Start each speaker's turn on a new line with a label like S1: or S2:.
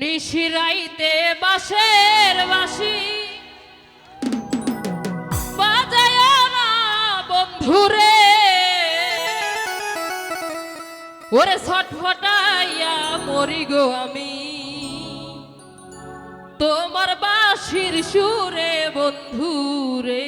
S1: নিশিরাইতে বাঁশের বাসি বাজায় না বন্ধুরে। ওরে ছটফটাইয়া মরি গো আমি। তোমার বাসির সুরে বন্ধুরে।